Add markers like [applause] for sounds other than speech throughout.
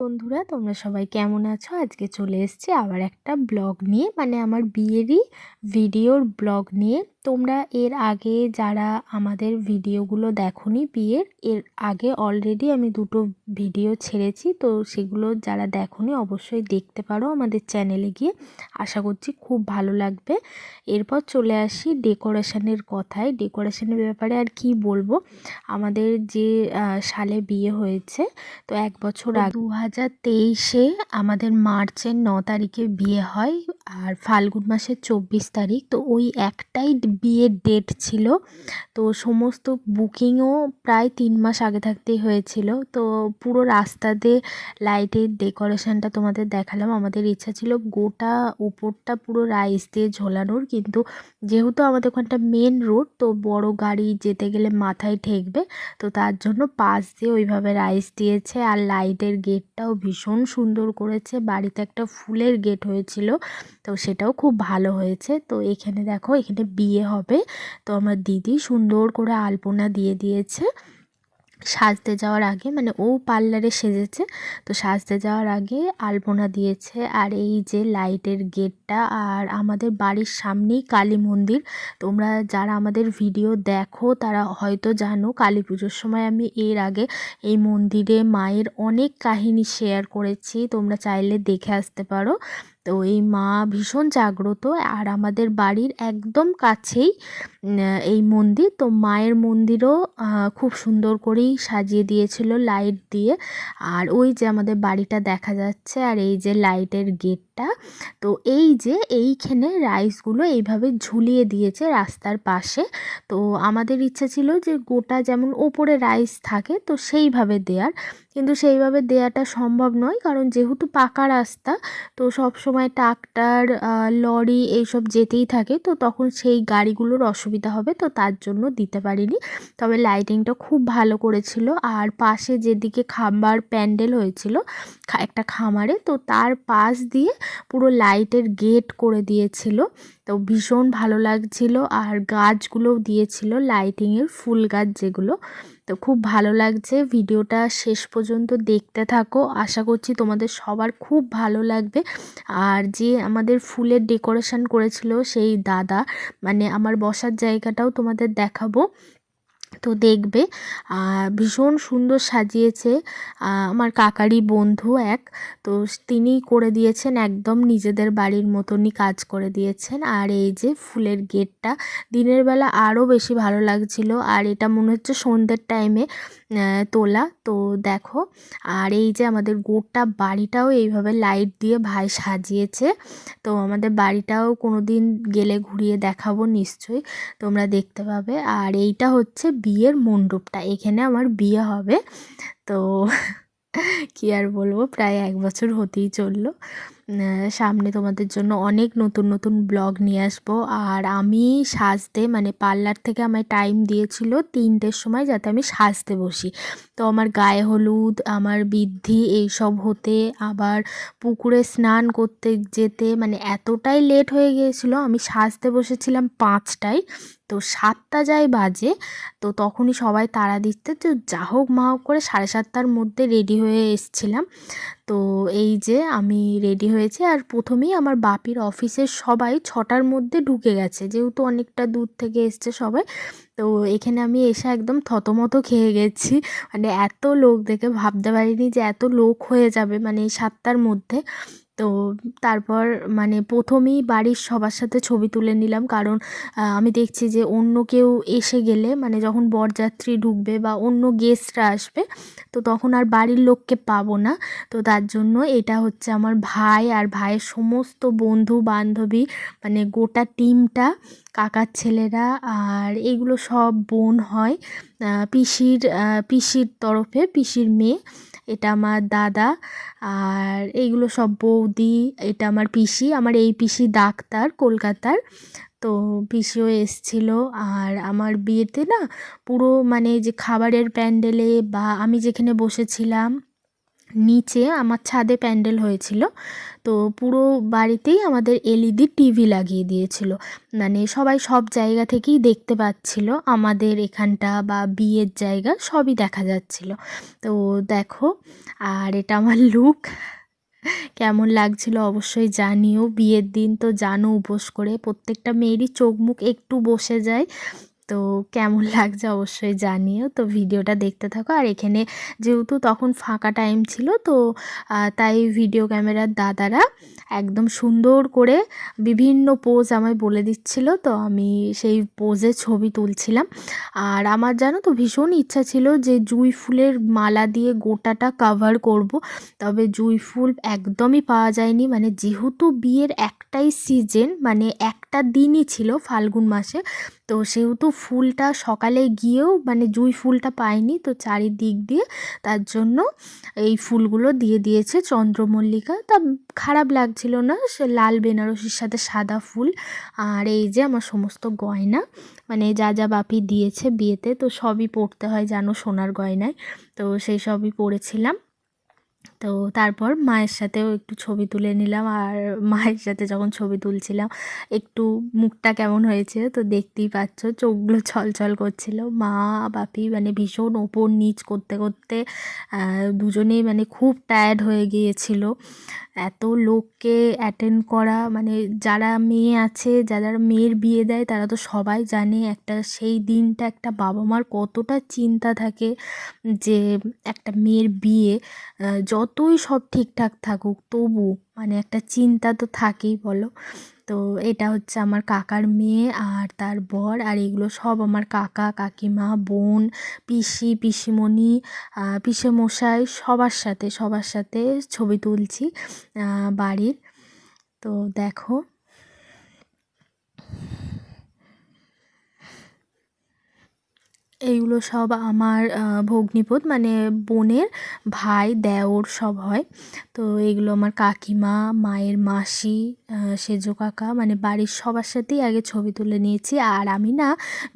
বন্ধুরা তোমরা সবাই কেমন আছো? আজকে চলে এসেছি আবার একটা ব্লগ নিয়ে। মানে আমার বিয়েরই ভিডিওর ব্লগ নিয়ে। তোমরা এর আগে যারা আমাদের ভিডিওগুলো দেখোনি বিয়ের এর আগে অলরেডি আমি দুটো ভিডিও ছেড়েছি। তো সেগুলো যারা দেখোনি অবশ্যই দেখতে পারো আমাদের চ্যানেলে গিয়ে। আশা করছি খুব ভালো লাগবে। এরপর চলে আসি ডেকোরেশনের কথায়। ডেকোরেশনের ব্যাপারে আর কি বলব? আমাদের যে সালে বিয়ে হয়েছে তো এক বছর আগে দু হাজার তেইশে আমাদের মার্চের ন তারিখে বিয়ে হয় আর ফাল্গুন মাসের চব্বিশ তারিখ। তো ওই একটাই বিয়ের ডেট ছিল। তো সমস্ত বুকিংও প্রায় তিন মাস আগে থাকতেই হয়েছিল। তো পুরো রাস্তাতে লাইটের ডেকোরেশনটা তোমাদের দেখালাম। আমাদের ইচ্ছা ছিল গোটা উপরটা পুরো রাইস দিয়ে ঝোলানোর। কিন্তু যেহেতু আমাদের ওখানটা মেন রোড তো বড় গাড়ি যেতে গেলে মাথায় ঠেকবে। তো তার জন্য পাশ দিয়ে ওইভাবে রাইস দিয়েছে আর লাইটের গেটটাও ভীষণ সুন্দর করেছে। বাড়িতে একটা ফুলের গেট হয়েছিল, তো সেটাও খুব ভালো হয়েছে। তো এখানে দেখো, এখানে বিয়ে হবে। তো আমার দিদি সুন্দর করে আলপনা দিয়ে দিয়েছে। সাজতে যাওয়ার আগে মানে ও পার্লারে সেজেছে, তো সাজতে যাওয়ার আগে আলপনা দিয়েছে। আর এই যে লাইটের গেটটা, আর আমাদের বাড়ির সামনেই কালী মন্দির। তোমরা যারা আমাদের ভিডিও দেখো, তারা হয়তো জানো, কালী পুজোর সময় আমি এর আগে এই মন্দিরে মায়ের অনেক কাহিনী শেয়ার করেছি। তোমরা চাইলে দেখে আসতে পারো। তো এই মা ভীষণ জাগ্রত আর আমাদের বাড়ির একদম কাছেই এই মন্দির। তো মায়ের মন্দিরও খুব সুন্দর করেই সাজিয়ে দিয়েছিল, লাইট দিয়ে। আর ওই যে আমাদের বাড়িটা দেখা যাচ্ছে, আর এই যে লাইটের গেটটা তো এই যে এইখানে রাইসগুলো এইভাবে ঝুলিয়ে দিয়েছে রাস্তার পাশে। তো আমাদের ইচ্ছা ছিল যে গোটা যেমন ওপরে রাইস থাকে, তো সেইভাবে দেওয়ার কিন্তু সেইভাবে দেওয়াটা সম্ভব নয়, কারণ যেহেতু পাকা রাস্তা, তো সব সময় ট্রাক্টর লরি এইসব যেতেই থাকে, তো তখন সেই গাড়িগুলোর অসুবিধা হবে, তো তার জন্য দিতে পারিনি। তবে লাইটিংটা খুব ভালো করেছিল। আর পাশে যেদিকে খাম্বার প্যান্ডেল হয়েছিল একটা খামারে, তো তার পাশ দিয়ে পুরো লাইটের গেট করে দিয়েছিল। তো ভীষণ ভালো লাগছিল আর গাছগুলোও দিয়েছিল লাইটিংয়ের ফুল গাছ যেগুলো। তো খুব ভালো লাগছে। ভিডিওটা শেষ পর্যন্ত দেখতে থাকো। আশা করছি তোমাদের সবার খুব ভালো লাগবে। আর যে আমাদের ফুলের ডেকোরেশন করেছিল সেই দাদা মানে আমার বসার জায়গাটাও তোমাদের দেখাবো। তো দেখবে। ভীষণ সুন্দর সাজিয়েছে আমার কাকারই বন্ধু এক। তো তিনি করে দিয়েছেন একদম নিজেদের বাড়ির মতনই কাজ করে দিয়েছেন। আর এই যে ফুলের গেটটা, দিনের বেলা আরও বেশি ভালো লাগছিল। আর এটা মনে হচ্ছে সন্ধ্যের টাইমে তোলা। তো দেখো, আর এই যে আমাদের গোটা বাড়িটাও এইভাবে লাইট দিয়ে ভাই সাজিয়েছে। তো আমাদের বাড়িটাও কোনো দিন গেলে ঘুরিয়ে দেখাবো নিশ্চয়ই, তোমরা দেখতে পাবে। আর এইটা হচ্ছে বিয়ের মণ্ডপটা। এখানে আমার বিয়ে হবে। তো [laughs] কী আর বলব? প্রায় এক বছর হতেই চলল। সামনে তোমাদের জন্য অনেক নতুন নতুন ব্লগ নিয়ে আসব। আর আমি সাজতে মানে পার্লার থেকে আমায় টাইম দিয়েছিল তিনটের সময় যাতে আমি সাজতে বসি। তো আমার গায়ে হলুদ, আমার বৃদ্ধি, এইসব হতে, আবার পুকুরে স্নান করতে যেতে মানে এতটাই লেট হয়ে গিয়েছিল। আমি সাজতে বসেছিলাম পাঁচটায়। তো সাতটা যায় বাজে, তো তখনই সবাই তাড়া দিচ্ছে তো যা হোক মা হোক করে সাড়ে সাতটার মধ্যে রেডি হয়ে এসছিলাম। তো এই যে আমি রেডি হয়েছি আর প্রথমেই আমার বাপির অফিসের সবাই ছটার মধ্যে ঢুকে গেছে, যেহেতু অনেকটা দূর থেকে এসছে সবাই। তো এখানে আমি এসে একদম থতমত খেয়ে গেছি। মানে এত লোক দেখে ভাবতে পারিনি যে এত লোক হয়ে যাবে মানে এই সাতটার মধ্যে। তো তারপর মানে প্রথমেই বাড়ির সবার সাথে ছবি তুলে নিলাম। কারণ আমি দেখছি যে অন্য কেউ এসে গেলে মানে যখন বরযাত্রী ঢুকবে বা অন্য গেস্টরা আসবে, তো তখন আর বাড়ির লোককে পাবো না। তো তার জন্য এটা হচ্ছে আমার ভাই আর ভাইয়ের সমস্ত বন্ধু বান্ধবী মানে গোটা টিমটা, কাকার ছেলেরা আর এগুলো সব বোন হয় পিসির পিসির তরফে, পিসির মেয়ে। এটা আমার দাদা। আর এইগুলো সব বৌদি, এটা আমার পিসি। আমার এই পিসি ডাক্তার, কলকাতার। তো পিসিও এসছিল। আর আমার বিয়েতে না পুরো মানে যে খাবারের প্যান্ডেলে বা আমি যেখানে বসেছিলাম নিচে আমার ছাদে প্যান্ডেল হয়েছিল। তো পুরো বাড়িতেই আমাদের এলইডি, টিভি লাগিয়ে দিয়েছিল। মানে সবাই সব জায়গা থেকেই দেখতে পাচ্ছিল। আমাদের এখানটা বা বিয়ের জায়গা সবই দেখা যাচ্ছিল। তো দেখো, আর এটা আমার লুক কেমন লাগছিল অবশ্যই জানিও। বিয়ের দিন তো জানো, উপোস করে। প্রত্যেকটা মেয়েরই চোখ মুখ একটু বসে যায়। তো কেমন লাগছে অবশ্যই জানিও। তো ভিডিওটা দেখতে থাকো। আর এখানে যেহেতু তখন ফাঁকা টাইম ছিল, তো তাই ভিডিও ক্যামেরার দাদারা একদম সুন্দর করে বিভিন্ন পোজ আমায় বলে দিচ্ছিল। তো আমি সেই পোজে ছবি তুলছিলাম। আর আমার জানো তো ভীষণ ইচ্ছা ছিল যে জুঁই ফুলের মালা দিয়ে গোটাটা কাভার করব। তবে জুঁই ফুল একদমই পাওয়া যায়নি। মানে যেহেতু বিয়ের একটাই সিজন মানে একটা দিনই ছিল ফাল্গুন মাসে তো সেহেতু ফুলটা সকালে গিয়েও মানে জুঁই ফুলটা পাইনি, তো চারিদিক দিয়ে তার জন্য এই ফুলগুলো দিয়ে দিয়েছে চন্দ্রমল্লিকা। তা খারাপ লাগছিল না, সে লাল বেনারসির সাথে সাদা ফুল আর এই যে আমার সমস্ত গয়না মানে যা যা বাপি দিয়েছে বিয়েতে, তো সবই পরতে হয় জানো সোনার গয়নায়, তো সেই সবই পরেছিলাম তো তারপর মায়ের সাথেও একটু ছবি তুলে নিলাম। আর মায়ের সাথে যখন ছবি তুলছিলাম, একটু মুখটা কেমন হয়েছে তো দেখতেই পাচ্ছ, চোখগুলো [laughs] ছলছল করছিল। মা, বাপি মানে ভীষণ ওপর নিচ করতে করতে দুজনেই মানে খুব টায়ার্ড হয়ে গিয়েছিল। এত লোককে অ্যাটেন্ড করা মানে যারা মেয়ে আছে, যারা মেয়ের বিয়ে দেয়, তারা তো সবাই জানে একটা সেই দিনটা একটা বাবা মার কতটা চিন্তা থাকে যে একটা মেয়ের বিয়ে যতই সব ঠিকঠাক থাকুক, তবু মানে একটা চিন্তা তো থাকেই বলো। তো এটা হচ্ছে আমার কাকার মেয়ে আর তার বর আর এগুলো সব আমার কাকা, কাকিমা, বোন, পিসি, পিসিমণি পিসেমশাই সবার সাথে সবার সাথে ছবি তুলছি বাড়ির। তো দেখো এইগুলো সব আমার ভগ্নিপথ মানে বোনের ভাই, দেওর সব হয়। তো এগুলো আমার কাকিমা, মায়ের মাসি সেজো কাকা মানে বাড়ির সবার সাথেই আগে ছবি তুলে নিয়েছি। আর আমি না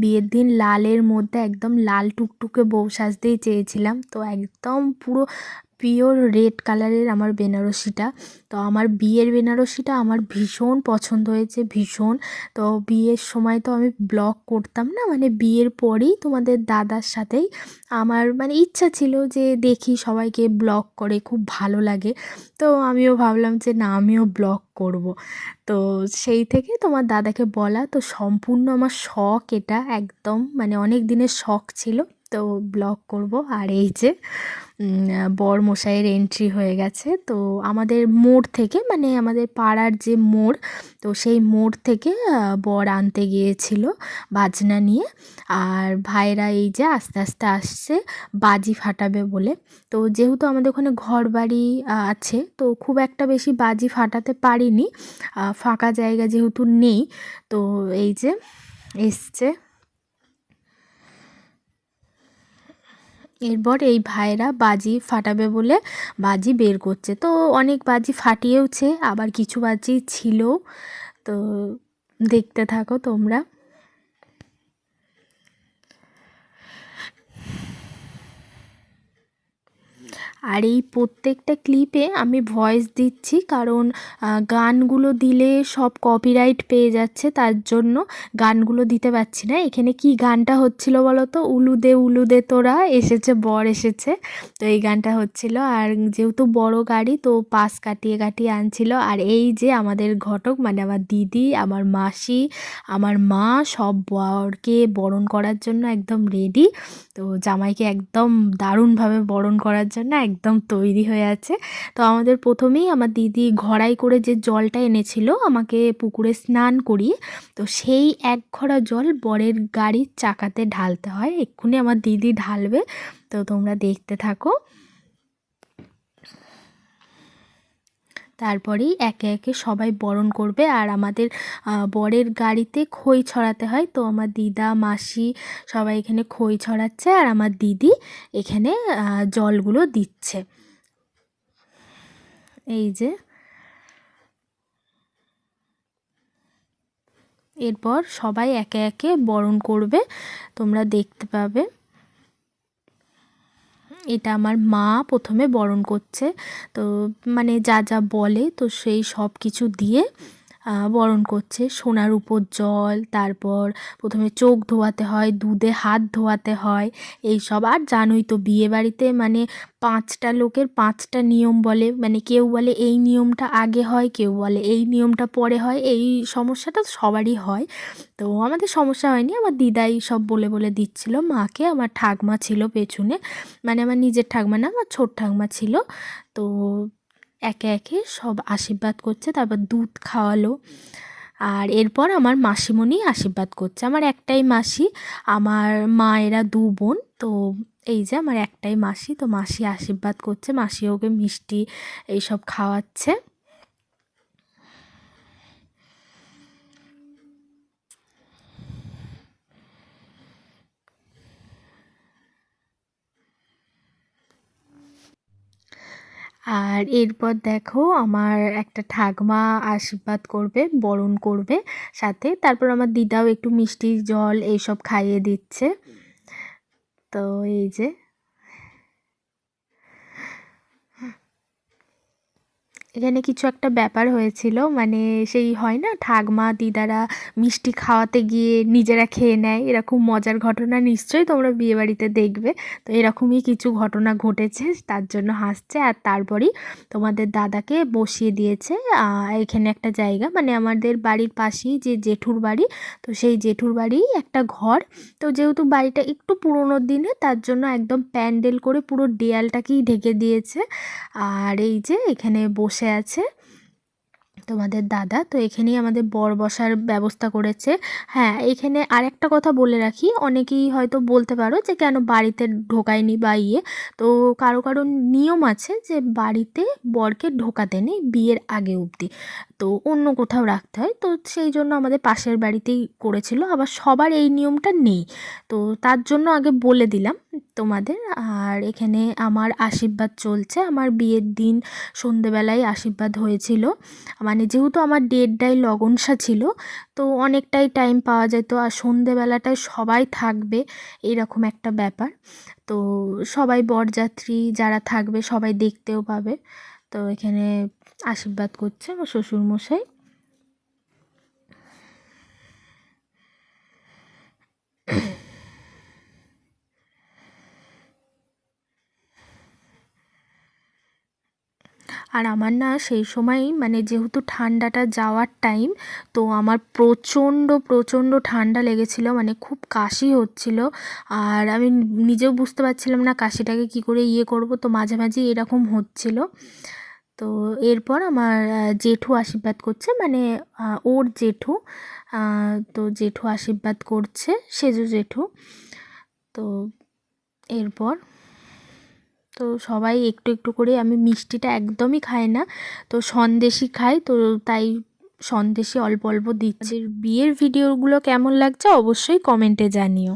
বিয়ের দিন লালের মধ্যে একদম লাল টুকটুকে বউ সাজতেই চেয়েছিলাম। তো একদম পুরো পিওর রেড কালারের আমার বেনারসিটা। তো আমার বিয়ের বেনারসিটা আমার ভীষণ পছন্দ হয়েছে, ভীষণ। তো বিয়ের সময় তো আমি ব্লগ করতাম না মানে বিয়ের পরেই তোমাদের দাদার সাথেই আমার মানে ইচ্ছা ছিল যে দেখি সবাইকে ব্লগ করে, খুব ভালো লাগে। তো আমিও ভাবলাম যে না, আমিও ব্লগ করব। তো সেই থেকে তোমার দাদাকে বলা, তো সম্পূর্ণ আমার শখ এটা, একদম মানে অনেক দিনের শখ ছিল। তো ব্লগ করব। আর এই যে বর মশাইয়ের এন্ট্রি হয়ে গেছে। তো আমাদের মোড় থেকে মানে আমাদের পাড়ার যে মোড়, তো সেই মোড় থেকে বর আনতে গিয়েছিল বাজনা নিয়ে। আর ভাইরা এই যে আস্তে আস্তে আসছে, বাজি ফাটাবে বলে। তো যেহেতু আমাদের ওখানে ঘর বাড়ি আছে, তো খুব একটা বেশি বাজি ফাটাতে পারিনি। ফাঁকা জায়গা যেহেতু নেই, তো এই যে এসছে। এরপর এই ভাইরা বাজি ফাটাবে বলে বাজি বের করছে। তো অনেক বাজি ফাটিয়েওছে, আবার কিছু বাজি ছিল। তো দেখতে থাকো তোমরা। আর এই প্রত্যেকটা ক্লিপে আমি ভয়েস দিচ্ছি, কারণ গানগুলো দিলে সব কপিরাইট পেয়ে যাচ্ছে, তার জন্য গানগুলো দিতে পারছি না। এখানে কি গানটা হচ্ছিল বলো তো উলুদে উলুদে তোরা, এসেছে, বর এসেছে। তো এই গানটা হচ্ছিল, আর যেহেতু বড় গাড়ি, তো পাশ কাটিয়ে কাটিয়ে আনছিল। আর এই যে আমাদের ঘটক মানে আমার দিদি, আমার মাসি, আমার মা, সব বরকে বরণ করার জন্য একদম রেডি তো জামাইকে একদম দারুণভাবে বরণ করার জন্য একদম তৈরি হয়ে আছে। তো আমাদের প্রথমেই আমার দিদি ঘড়াই করে যে জলটা এনেছিল, আমাকে পুকুরে স্নান করিয়ে, তো সেই এক ঘড়া জল বরের গাড়ির চাকাতে ঢালতে হয়। এক্ষুনি আমার দিদি ঢালবে, তো তোমরা দেখতে থাকো। তারপরেই একে একে সবাই বরণ করবে। আর আমাদের বরের গাড়িতে খই ছড়াতে হয়। তো আমার দিদা, মাসি সবাই এখানে খই ছড়াচ্ছে। আর আমার দিদি এখানে জলগুলো দিচ্ছে। এই যে। এরপর সবাই একে একে বরণ করবে। তোমরা দেখতে পাবে। এটা আমার মা প্রথমে বরণ করছে। তো মানে যা যা বলে তো সেই সব কিছু দিয়ে বরণ করছে। সোনার উপর জল, তারপর প্রথমে চোখ ধোয়াতে হয়, দুধে হাত ধোয়াতে হয় এই সব আর জানোই তো বিয়ে বাড়িতে মানে পাঁচটা লোকের পাঁচটা নিয়ম বলে। মানে কেউ বলে এই নিয়মটা আগে হয়, কেউ বলে এই নিয়মটা পরে হয়। এই সমস্যাটা সবারই হয়। তো আমাদের সমস্যা হয়নি। আমার দিদাই সব বলে বলে দিচ্ছিল, মাকে। আমার ঠাকমা ছিল পেছনে। মানে আমার নিজের ঠাকমা না, আমার ছোট ঠাকমা ছিল। তো একে একে সব আশীর্বাদ করছে, তারপর দুধ খাওয়ালো। আর এরপর আমার মাসিমণি আশীর্বাদ করছে। আমার একটাই মাসি, আমার মায়েরা দু বোন, তো এই যে আমার একটাই মাসি, তো মাসি আশীর্বাদ করছে, মাসি ওকে মিষ্টি এইসব খাওয়াচ্ছে। আর এরপর দেখো আমার একটা ঠাকমা আশীর্বাদ করবে, বরণ করবে সাথে। তারপর আমার দিদাও একটু মিষ্টি জল এইসব খাইয়ে দিচ্ছে। তো এই যে এখানে কিছু একটা ব্যাপার হয়েছিল। মানে সেই হয় না, ঠাকমা দিদারা মিষ্টি খাওয়াতে গিয়ে নিজেরা খেয়ে নেয়। এরকম মজার ঘটনা নিশ্চয়ই তোমরা বিয়েবাড়িতে দেখবে। তো এরকমই কিছু ঘটনা ঘটেছে, তার জন্য হাসছে। আর তারপরেই তোমাদের দাদাকে বসিয়ে দিয়েছে এখানে একটা জায়গা। মানে আমাদের বাড়ির পাশেই যে জেঠুর বাড়ি, তো সেই জেঠুর বাড়ি একটা ঘর। তো যেহেতু বাড়িটা একটু পুরোনো দিনে, তার জন্য একদম প্যান্ডেল করে পুরো দেয়ালটাকেই ঢেকে দিয়েছে। আর এই যে এখানে বসে আছে। তোমাদের দাদা, তো এখানেই আমাদের বর বসার ব্যবস্থা করেছে। হ্যাঁ এখানে আরেকটা কথা বলে রাখি, অনেকেই হয়তো বলতে পারো যে কেন বাড়িতে ঢোকায়নি বা ইয়ে। তো কারও কারও নিয়ম আছে যে বাড়িতে বরকে ঢোকাতে নেই বিয়ের আগে অবধি। তো অন্য কোথাও রাখতে হয়। তো সেই জন্য আমাদের পাশের বাড়িতেই করেছিল, আবার সবার এই নিয়মটা নেই। তো তার জন্য আগে বলে দিলাম তোমাদের। আর এখানে আমার আশীর্বাদ চলছে। আমার বিয়ের দিন সন্ধেবেলায় আশীর্বাদ হয়েছিল। মানে যেহেতু আমার ডেটটাই লগনসা ছিল, তো অনেকটাই টাইম পাওয়া যেত আর সন্ধেবেলাটায় সবাই থাকবে, এরকম একটা ব্যাপার। তো সবাই বরযাত্রী যারা থাকবে সবাই দেখতেও পাবে। তো এখানে আশীর্বাদ করছে আমার শ্বশুরমশাই। আর আমার না সেই সময় মানে যেহেতু ঠান্ডাটা যাওয়ার টাইম তো আমার প্রচণ্ড প্রচণ্ড ঠান্ডা লেগেছিল মানে খুব কাশি হচ্ছিল। আর আমি নিজেও বুঝতে পারছিলাম না কাশিটাকে কি করে ইয়ে করব, তো মাঝে মাঝে এরকম হচ্ছিল। তো এরপর আমার জেঠু আশীর্বাদ করছে মানে ওর জেঠু তো জেঠু আশীর্বাদ করছে, সেজু জেঠু। তো এরপর তো সবাই একটু একটু করে আমি মিষ্টিটা একদমই খাই না। তো সন্দেশই খাই, তো তাই সন্দেশে অল্প অল্প দিচ্ছি। বিয়ের ভিডিওগুলো কেমন লাগছে অবশ্যই কমেন্টে জানিও।